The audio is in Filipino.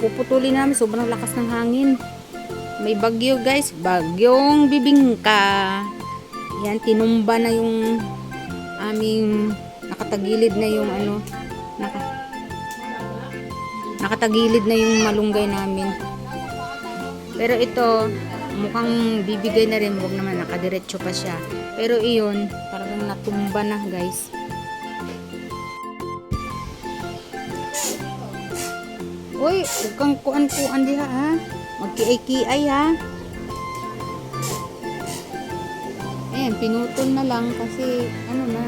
puputuli namin. Sobrang lakas ng hangin. May bagyo guys. Bagyong bibingka. Yan, tinumba na yung aming nakatagilid na yung ano. Naka, nakatagilid na yung malunggay namin. Pero ito, mukhang bibigay na rin. Huwag naman, nakadiretso pa siya. Pero iyon, parang natumba na guys. Uy, huwag kang kuan-kuan diha ha. Magkiay-kiay ha. Ayan, pinutol na lang kasi ano na,